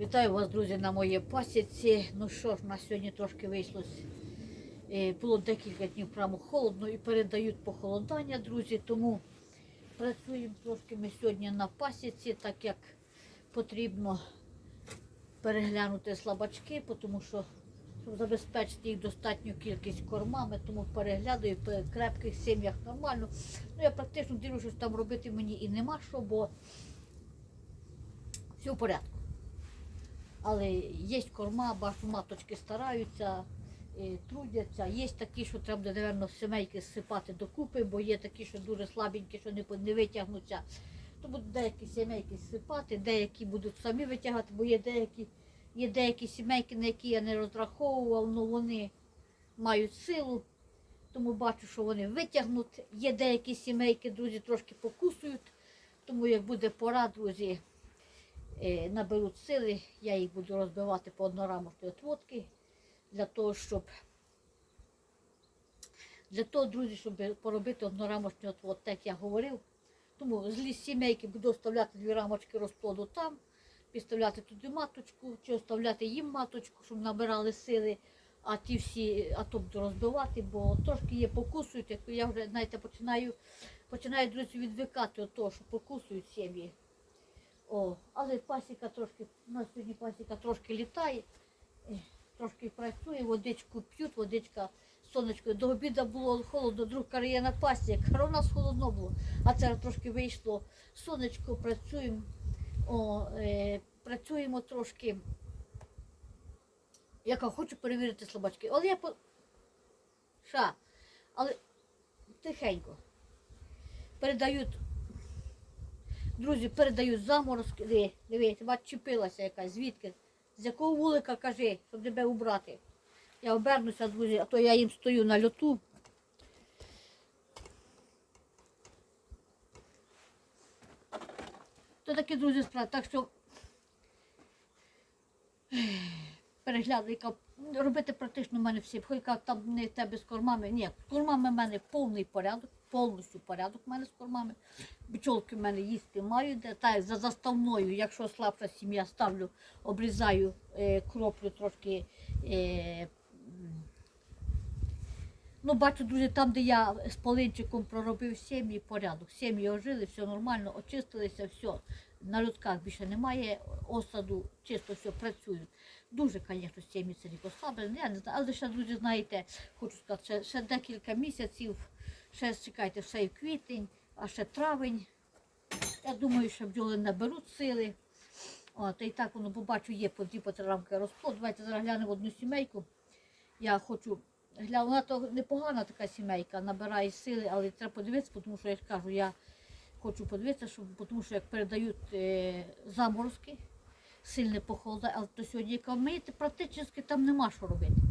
Вітаю вас, друзі, на моїй пасіці. Ну що ж, на сьогодні трошки вийшло. е, Було декілька днів прямо холодно і передають похолодання, друзі. Тому працюємо трошки ми сьогодні на пасіці, так як потрібно переглянути слабачки, тому що щоб забезпечити їх достатню кількість кормами, тому переглядаю в крепких сім'ях нормально. Ну я практично дивлюся, що там робити мені і нема що, бо все в порядку. Але є корма, бачу, маточки стараються, е, трудяться. Є такі, що треба, буде, напевно, сімейки зсипати докупи, бо є такі, що дуже слабенькі, що не, не витягнуться. То будуть деякі сімейки зсипати, деякі будуть самі витягати, бо є деякі, є деякі сімейки, на які я не розраховував, але вони мають силу. Тому бачу, що вони витягнуть. Є деякі сімейки, друзі, трошки покусують. Тому як буде пора, друзі, наберуть сили, я їх буду розбивати по однорамочній отводки для того, щоб для того, друзі, щоб поробити однорамочний отвод, так як я говорив. Тому злі сімейки буду оставляти дві рамочки розплоду там, підставляти туди маточку, чи оставляти їм маточку, щоб набирали сили, а ті всі, а то буду розбивати, бо трошки є покусують, як я вже, знаєте, починаю, починаю друзі відвикати від того, що покусують сім'ї. О, але пасіка трошки, у нас сьогодні пасіка трошки літає, е, трошки працює, водичку п'ють, водичка сонечко. До обіду було холодно, друг каже, я на пасі, я кажу, у нас холодно було. А це трошки вийшло сонечко, працюємо, е, працюємо трошки. Я хочу перевірити слабачки. Але я по. Ша, але тихенько. Передають Друзі, передають заморозки. Диви, бач, чіпилася якась. Звідки? З якого вулика кажи, щоб тебе убрати. Я обернуся, друзі, а то я їм стою на льоту. То такі, друзі, справи. Так що ех, перегляду, яка робити практично в мене всі. Хоч там не в тебе з кормами. Ні, з кормами в мене повний порядок, повністю порядок в мене з кормами. Бджолки в мене їсти мають, де та за заставною, якщо слабша сім'я, ставлю, обрізаю, е, кроплю трошки. Е, ну, бачу, друзі, там, де я з полинчиком проробив сім'ї, порядок. Сім'ї ожили, все нормально, очистилися, все. На людках більше немає осаду, чисто все працюють. Дуже, звісно, сім'ї це рік ослаблені, я не знаю, але ще, друзі, знаєте, хочу сказати, ще, ще декілька місяців, ще чекайте, все і квітень, а ще травень. Я думаю, що бджоли наберуть сили. От, і так воно побачу, є по дві по рамки розплод. Давайте зараз глянемо одну сімейку. Я хочу гляну, вона то непогана така сімейка, набирає сили, але треба подивитися, тому що я кажу, я хочу подивитися, щоб, тому що як передають е, заморозки, сильне похолодає, але то сьогодні яка вмієте, практично там нема що робити.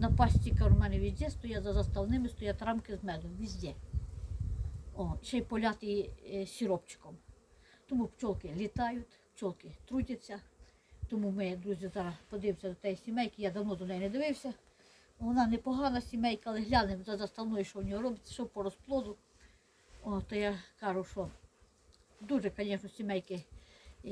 На пасті в мене везде стоять за заставними, стоять рамки з медом, везде. О, ще й поляти е, сиропчиком. Тому пчолки літають, пчолки трудяться. Тому ми, друзі, зараз подивимося до тієї сімейки. Я давно до неї не дивився. Вона непогана сімейка, але глянемо за заставною, що в нього робиться, що по розплоду. О, то я кажу, що дуже, звісно, сімейки, е,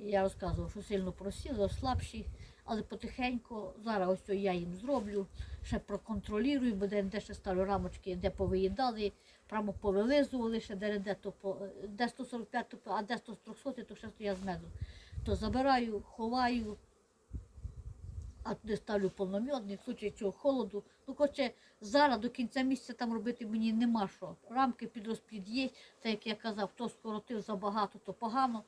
я розказував, що сильно просіли, слабші, але потихеньку, зараз ось я їм зроблю, ще проконтролюю, бо де, ще ставлю рамочки, де повиїдали, прямо повилизували, ще де, де, то, по- де 145, то, а де 100 то ще стоять з меду. То забираю, ховаю, а туди ставлю повномьодний, в случаї цього холоду. Ну, хоче зараз до кінця місяця там робити мені нема що. Рамки під розплід є, так як я казав, хто скоротив забагато, то погано.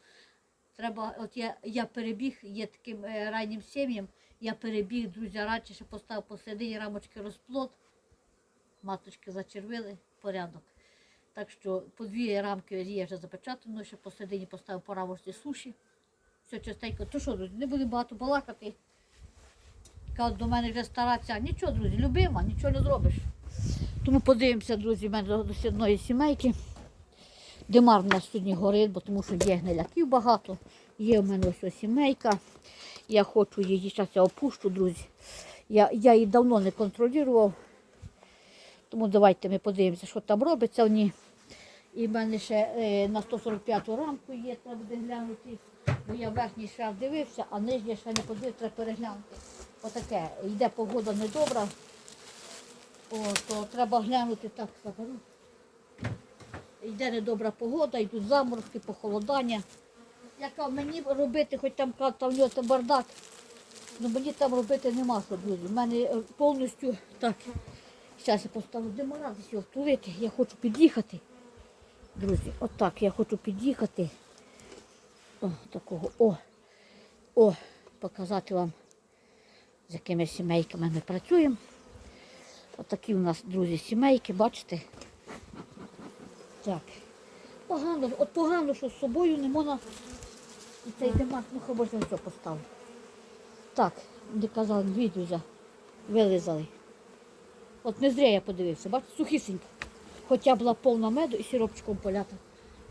Треба, от я, я перебіг, є таким е, раннім сім'ям, я перебіг, друзі, радше поставив посередині рамочки розплод, маточки зачервили, порядок. Так що по дві рамки є вже запечатано, ще посередині поставив по рамочці суші. Все частенько. То що, друзі, не буде багато балакати. Кажуть, до мене вже стараться. Нічого, друзі, любима, нічого не зробиш. Тому подивимося, друзі, в мене до одної сімейки. Димар в нас сьогодні горить, бо тому що є гниляків багато. Є в мене ось сімейка. Я хочу її, зараз я опущу, друзі. Я, я її давно не контролював. Тому давайте ми подивимося, що там робиться в ній. І в мене ще е, на 145 рамку є, треба буде глянути. Бо я верхній шар дивився, а нижній ще не подивився, треба переглянути. Отаке, йде погода недобра, о, то треба глянути так заберу. Йде недобра погода, йдуть заморозки, похолодання. Яка мені робити, хоч там там в нього там бардак, ну мені там робити нема що, друзі. У мене е, повністю так. Зараз я поставлю демораз, його втулити. Я хочу під'їхати. Друзі, отак я хочу під'їхати. О, такого. О, о, показати вам, з якими сімейками ми працюємо. Отакі у нас, друзі, сімейки, бачите? Так. Погано, от погано, що з собою не можна. І цей демар, ну ж я все поставлю. Так, де казали, відео вже вилизали. От не зря я подивився, бачите, сухісенько. Хоча була повна меду і сиропчиком полята.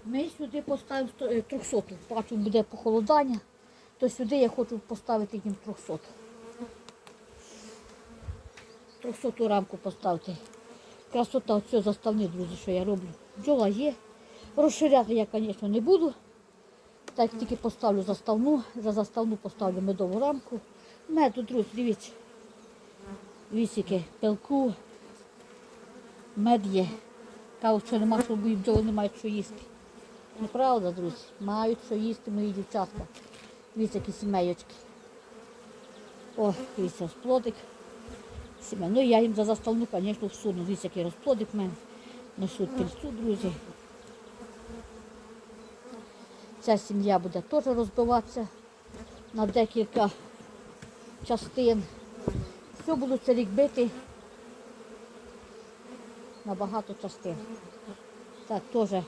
Ми сюди поставимо сто- е, 300. Бачу, буде похолодання, то сюди я хочу поставити їм 300. 300 рамку поставити. Красота оце заставні, друзі, що я роблю. Бджола є. Розширяти я, звісно, не буду. Так тільки поставлю заставну, за заставну поставлю медову рамку. Меду, друзі, дивіться. Вісіки, пилку, мед є. Кажуть, що нема що бої бджоли не мають що їсти. Неправда, друзі. Мають що їсти мої дівчатка. Дивіться, які сімейочки. О, дивіться, розплодик. Сімей. Ну я їм за заставну, звісно, всуну. Дивіться, розплодик в мене. Несуть пільцю, друзі. Ця сім'я буде теж розбиватися на декілька частин. Все буду це рік бити на багато частин. Так, теж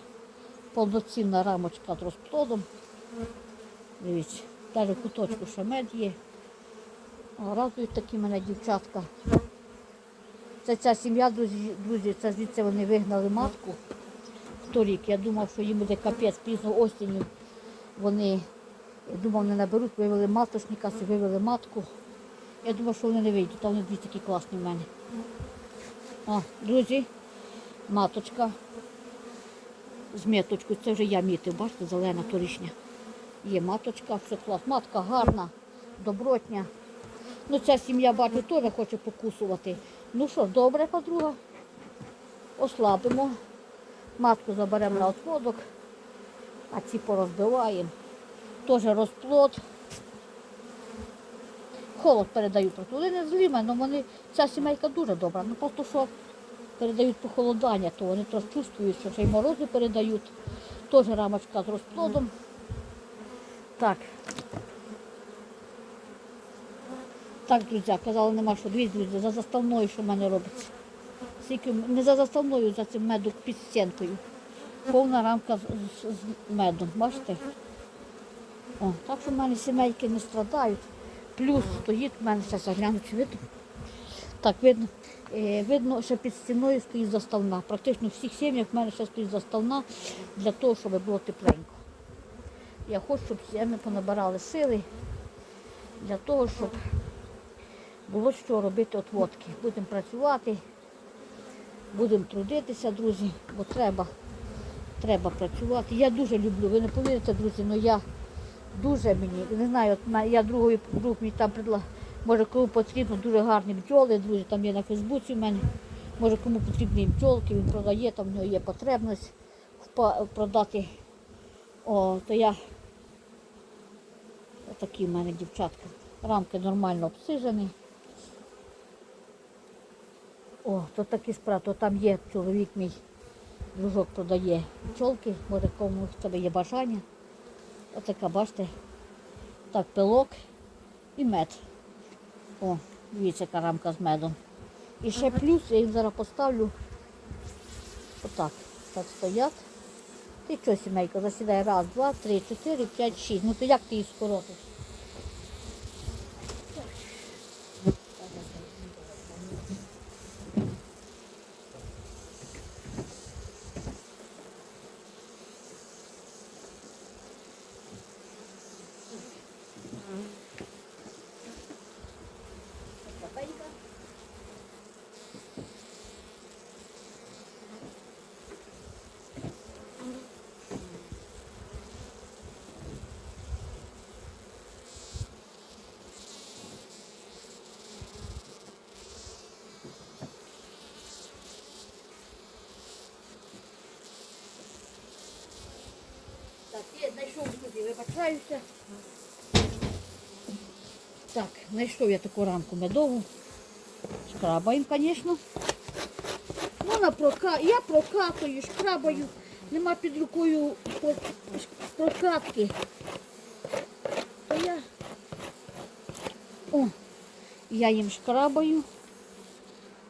повноцінна рамочка з розплодом. Дивіться, навіть куточку ще мед є. Радують такі мене дівчатка. Це ця сім'я, друзі, друзі, це звідси вони вигнали матку торік. Я думав, що їм буде капець пізно осінню. Вони думав, не наберуть, вивели маточника, вивели матку. Я думав, що вони не вийдуть, а вони дві такі класні в мене. О, друзі, маточка з меточкою. Це вже я мітив, бачите, зелена торішня. Є маточка, все клас. Матка гарна, добротня. Ну, ця сім'я, бачу, теж хоче покусувати. Ну що, ж, добре, подруга. Ослабимо. Матку заберемо на отводок, а ці порозбиваємо. Теж розплод. Холод передають. Просто Вони не злі, але вони, ця сімейка дуже добра. Ну просто що передають похолодання, то вони то чувствують, що ще й морози передають. Теж рамочка з розплодом. Так. Так, друзі, казали, нема що. Дивіться, друзі, за заставною, що в мене робиться. Скільки, не за заставною, за цим меду під стінкою. Повна рамка з, з, з медом, бачите? О, так що в мене сімейки не страдають. Плюс стоїть в мене, зараз гляну, чи видно. Так, видно. Е, видно, що під стіною стоїть заставна. Практично в всіх сім'ях в мене ще стоїть заставна для того, щоб було тепленько. Я хочу, щоб сім'ї понабирали сили для того, щоб було що робити отводки. Будемо працювати, будемо трудитися, друзі, бо треба, треба працювати. Я дуже люблю, ви не повірите, друзі, але я дуже мені, не знаю, от я другий друг мені там предла, може кому потрібно дуже гарні бджоли, друзі, там є на Фейсбуці в мене. Може кому потрібні бджолки, він продає, там в нього є потребність продати. О, то я отакі в мене дівчатка. Рамки нормально обсижені. О, то такі справи, то там є чоловік мій, дружок продає пчолки, може кому в тебе є бажання. Отака, бачите, так, пилок і мед. О, дивіться, яка рамка з медом. І ще плюс, я їх зараз поставлю. Отак. Так стоять. Ти що, сімейка, засідає раз, два, три, чотири, п'ять, шість. Ну то як ти їх скоротиш? Друзі. Так, знайшов я таку рамку медову. Шкрабаємо, звісно. Ну, на прока... Я прокатую, шкрабаю. Нема під рукою про- прокатки. То я... О, я їм шкрабаю.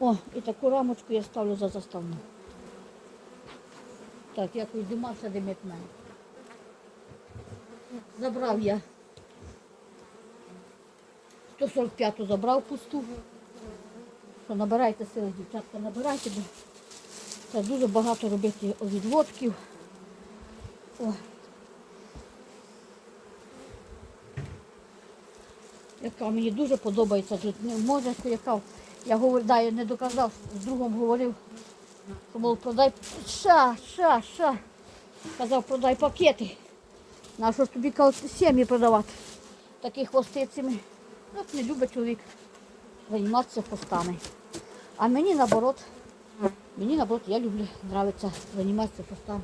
О, і таку рамочку я ставлю за заставну. Так, якось дима все димить мене. Забрав я. 145-ту забрав пусту. Що набирайте сили, дівчатка, набирайте, бо це дуже багато робити відводків. О. Яка мені дуже подобається тут. Може, яка я говорю, да, я не доказав, з другом говорив, що мов продай ша, ша, ша. Казав, продай пакети. На що ж тобі сім'ї продавати? Такі хвостицями. Ну, не любить чоловік займатися постами. А мені наоборот, мені наоборот, я люблю, нравиться займатися постами.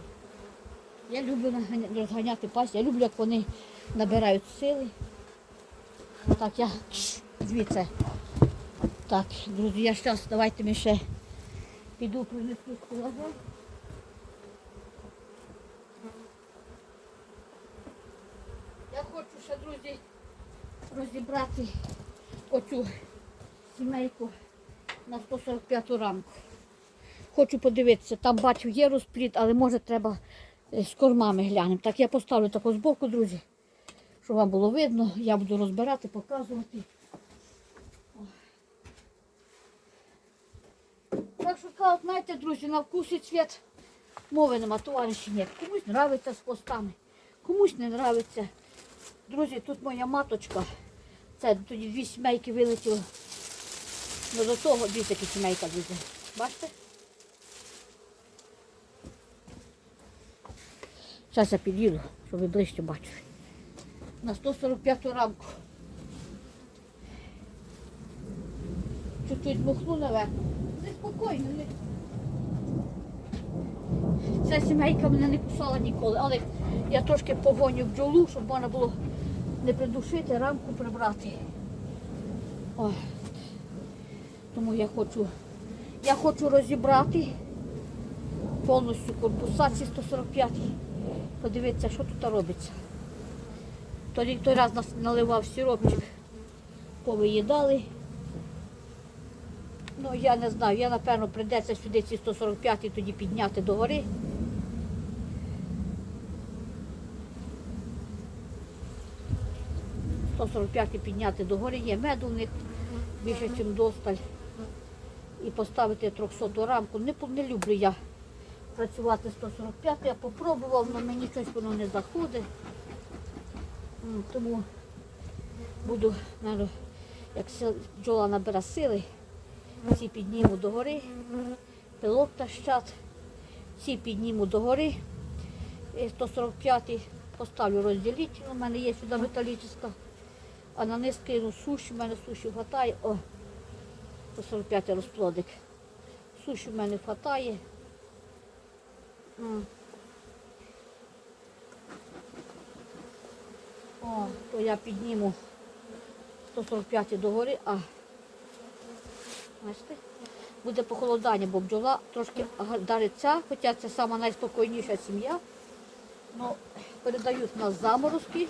Я люблю розганяти пасть, я люблю, як вони набирають сили. Так, я звідси. Так, друзі, я зараз давайте ми ще піду принесу скулагу. Я хочу ще, друзі, розібрати оцю сімейку на 145 рамку. Хочу подивитися, там бачу є розпліт, але може треба е, з кормами глянемо. Так, я поставлю таку збоку, друзі, щоб вам було видно. Я буду розбирати, показувати. Так що кажуть, знаєте, друзі, на вкус і цвіт мови нема, товариші ні. Комусь нравиться з хвостами, комусь не нравиться. Друзі, тут моя маточка. Це тоді дві сімейки вилетіло. Ну до того дві такі сімейка, друзі. Бачите? Зараз я під'їду, щоб ви ближче бачили. На 145 рамку. Чуть-чуть мухну наверх. Неспокійно. Не... Ця сімейка мене не кусала ніколи, але я трошки погоню бджолу, щоб можна було не придушити, рамку прибрати. Ой. Тому я хочу, я хочу розібрати повністю корпуса ці 145 Подивитися, що тут робиться. Тоді той раз нас наливав сиропчик, повиїдали. Ну, я не знаю, я напевно прийдеться сюди ці 145 і тоді підняти до 145 підняти до гори, є меду в них більше, ніж досталь. І поставити 300 рамку. Не, не люблю я працювати 145, я попробував, але мені щось воно не заходить. Тому буду, мабуть, як бджола набере сили, ці підніму до гори, пилок та щат, ці підніму до гори, і 145 поставлю розділитель, у мене є сюди металічна, а на низ кину суші, в мене суші вистачає, о, 145 розплодик. Суші в мене вистачає. О, то я підніму 145 догори, а бачите, буде похолодання, бо бджола трошки дариться, хоча це сама найспокійніша сім'я. Ну, передають нас заморозки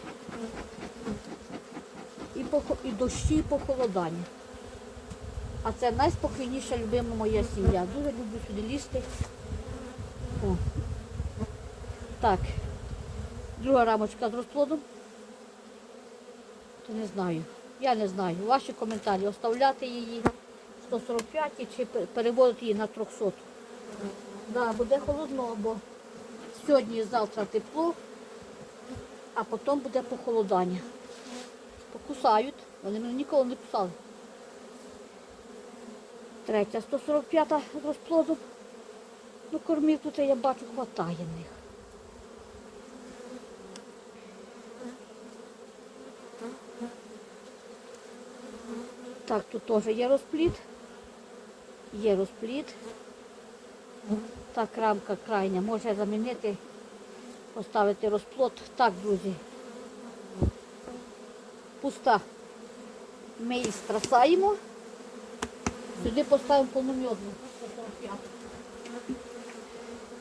і, і дощі, і похолодання. А це найспокійніша любима моя сім'я. Дуже люблю сюди лізти. О. Так, друга рамочка з розплодом. Не знаю. Я не знаю. Ваші коментарі. Оставляти її 145 чи пе- переводити її на 300. Да, буде холодно, бо сьогодні і завтра тепло, а потім буде похолодання. Покусають. Вони мене ніколи не кусали. Третя 145 з розплодом. Ну, кормів тут я бачу, хватає них. Так, тут теж є розпліт. Є розпліт. Так, рамка крайня. Може замінити поставити розплод. Так, друзі. Пуста. Ми її страсаємо. Сюди поставимо повномьодну.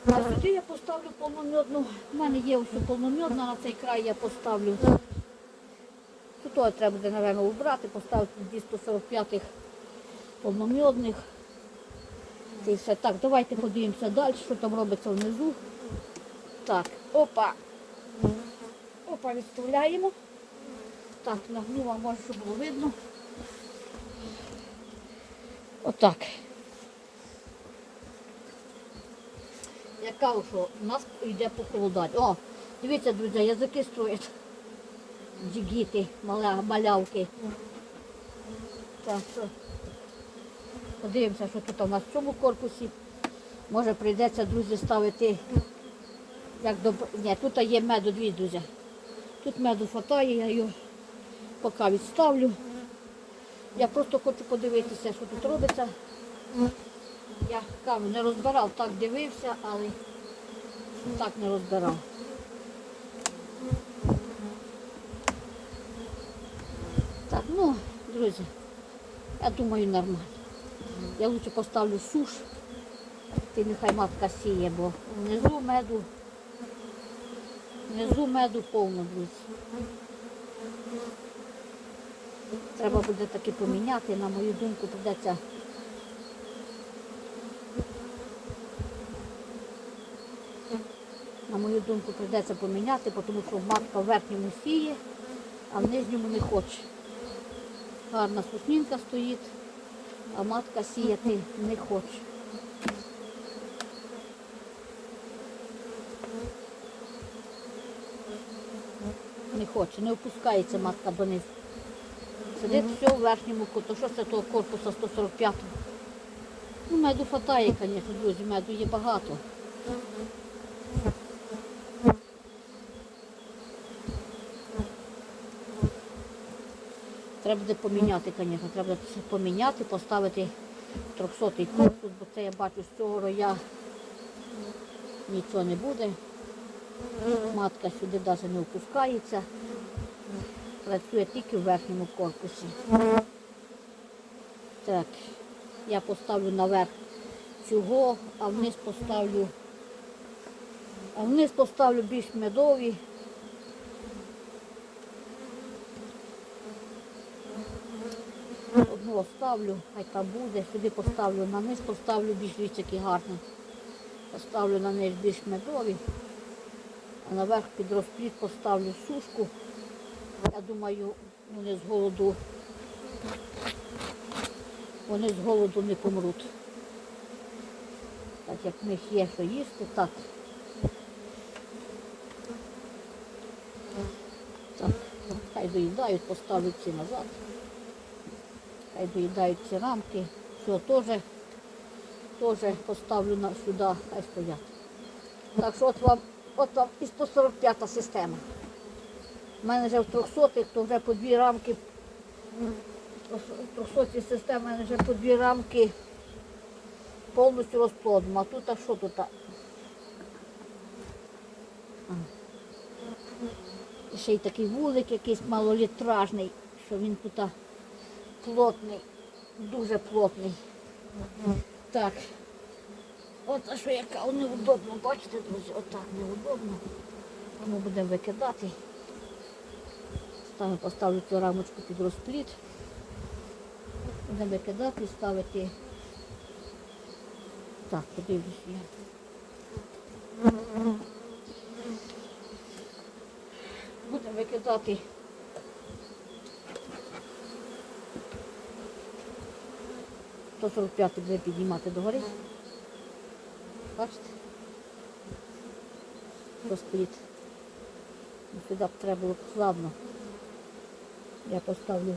А сюди я поставлю повномьодну. У мене є ось повномьодна, на цей край я поставлю. Тут треба буде, напевно, убрати, поставити тоді 145 повномьодних. І все. Так, давайте подивимося далі, що там робиться внизу. Так, опа. Опа, відставляємо. Так, нагну може, щоб було видно. Отак. Я кажу, що у нас йде похолодати. О, дивіться, друзі, язики строять. Джигіти, малявки. Так. Подивимося, що тут у нас в цьому корпусі. Може прийдеться, друзі, ставити. Як до... Ні, тут є меду, дві, друзі. Тут меду хватає, я його поки відставлю. Я просто хочу подивитися, що тут робиться. Я кажу, не розбирав, так дивився, але так не розбирав. Так, ну, друзі, я думаю, нормально. Я лучше поставлю суш, ти нехай матка сіє, бо внизу меду, внизу меду повно, друзі. Треба буде таки поміняти, на мою думку, придеться. На мою думку, прийдеться поміняти, тому що матка в верхньому сіє, а в нижньому не хоче. Гарна суснінка стоїть, а матка сіяти не хоче. Не хоче, не опускається матка донизу. Сидить все в верхньому куту. Що це того корпуса 145? Ну, меду хватає, звісно, друзі, меду є багато. Треба буде поміняти, звісно, треба буде поміняти, поставити 300-й корпус, бо це я бачу з цього роя нічого не буде. Матка сюди навіть не опускається. Працює тільки в верхньому корпусі. Так, я поставлю наверх цього, а вниз поставлю, а вниз поставлю більш медові. Одну оставлю, хай там буде, сюди поставлю на низ, поставлю більш який гарний. Поставлю на низ більш медові, а наверх під розпліт поставлю сушку. Я думаю, вони з голоду, вони з голоду не помруть. Так як в них є що їсти, так. Так, хай доїдають, поставлю ці назад. Хай доїдають ці рамки. Все, теж, теж поставлю сюди, хай стоять. Так що от вам, от вам і 145 система. У мене вже в 300 то вже по дві рамки. В 300 системі в мене вже по дві рамки повністю розплодом. А тут а що тут? Ще й такий вулик якийсь малолітражний, що він тут плотний, дуже плотний. Так. А що яка неудобно, бачите, друзі, отак неудобно. Тому будемо викидати. Ставлю, поставлю цю рамочку під розпліт. Будемо викидати, ставити. Так, подивлюсь я. Будемо викидати. Сто 45 буде піднімати догори. Бачите? Розпліт. Ну, Сюди б треба було складно. Я поставлю,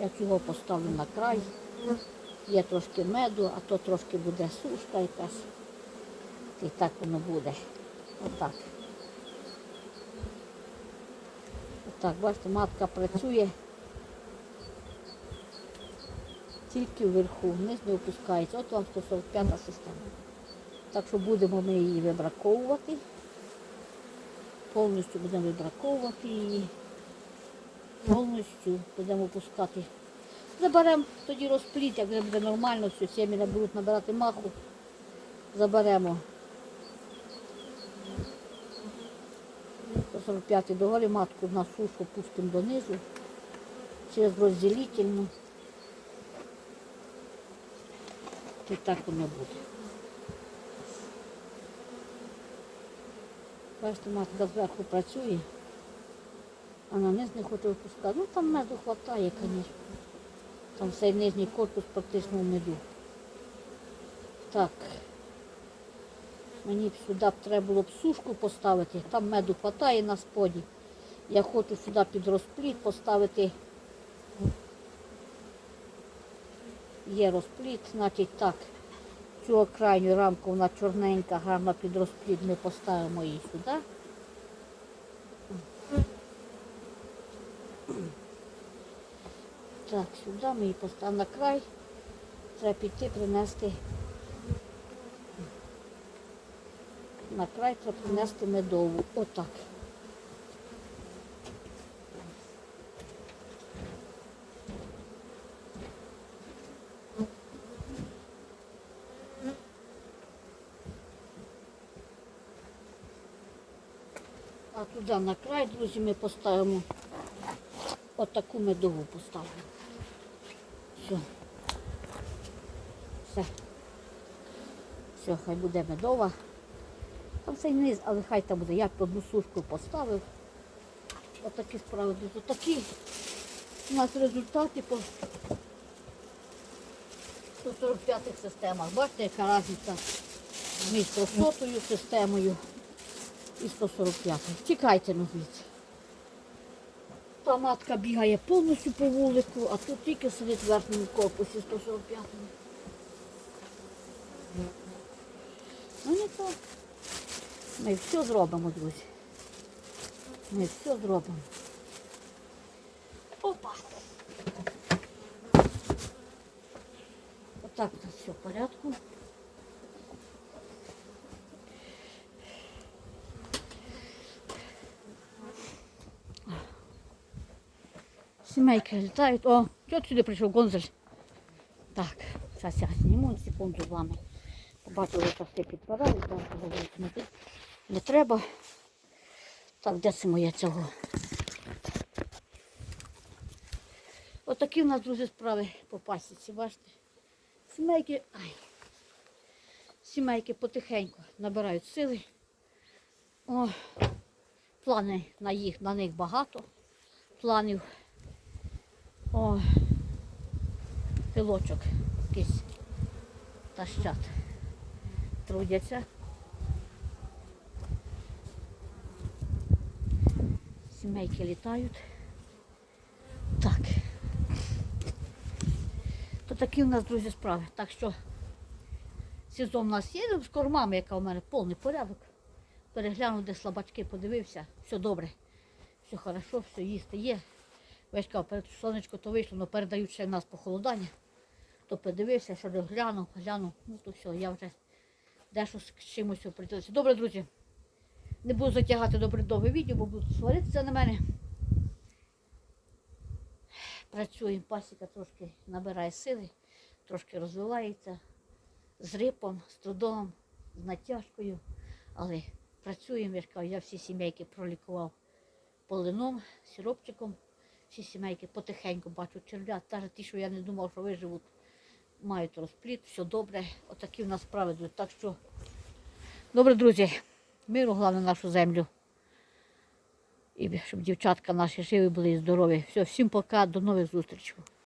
я цього поставлю на край. Є трошки меду, а то трошки буде сушка якась. І так воно буде. Отак. Отак, бачите, матка працює тільки вверху, вниз не опускається. От вам 145 система. Так що будемо ми її вибраковувати. повністю будемо вибраковувати її. Повністю будемо пускати. Заберемо тоді розпліт, як вже буде нормально, все, сім'ї будуть набирати маху. Заберемо 145 догорі матку на сушу пустимо донизу через розділительну. І так воно буде. Бачите, матка зверху працює, а на низ не хоче випускати. Ну там меду вистачає, звісно. Там цей нижній корпус практично в меду. Так. Мені б сюди треба було б сушку поставити, там меду вистачає на споді. Я хочу сюди під розпліт поставити. Є розпліт, значить так. Цю крайню рамку вона чорненька, гарна під розпліт, ми поставимо її сюди. Так, сюди ми її поставимо на край. Треба піти принести. На край треба принести медову. Отак. А туди на край, друзі, ми поставимо отаку медову поставимо. Все. Все. Все, хай буде медова. Там цей низ, але хай там буде. Я одну сушку поставив. Отакі справи. друзі. Такі у нас результати по 145 системах. Бачите, яка різниця між 100 системою і 145. Тікайте ну звідси. Та матка бігає повністю по вулику, а тут тільки сидить в верхньому корпусі 145. Нічого. Ми все зробимо, друзі. Ми все зробимо. Опа. Отак у нас все в порядку. Сімейки літають. О, що сюди прийшов Гонзель? Так, зараз я зніму секунду з вами. Побачили, що все підпадали, так говорити не, треба. Так, де це моє цього? Отакі в нас, друзі, справи по пасіці, бачите? Сімейки, ай, сімейки потихеньку набирають сили. О, плани на їх, на них багато. Планів. О, пилочок якийсь тащат. Трудяться. Сімейки літають. Так. То такі у нас, друзі, справи. Так що сезон у нас є, з кормами, яка у мене повний порядок. Переглянув, де слабачки, подивився, все добре, все хорошо, все їсти є. Весь перед сонечко то вийшло, але передають ще в нас похолодання. То подивився, що глянув, глянув, ну то все, я вже дещо з чимось оприділився. Добре, друзі. Не буду затягати добре довге відео, бо будуть сваритися на мене. Працюємо, пасіка трошки набирає сили, трошки розвивається з рипом, з трудом, з натяжкою. Але працюємо, я кажу, я всі сімейки пролікував полином, сиропчиком. Всі сімейки потихеньку бачу черв'ят, навіть ті, що я не думав, що виживуть, мають розпліт, все добре. Отакі в нас йдуть. Так що, добре, друзі, миру, головне нашу землю. І щоб дівчатка наші живі були і здорові. Все, всім пока, до нових зустрічей.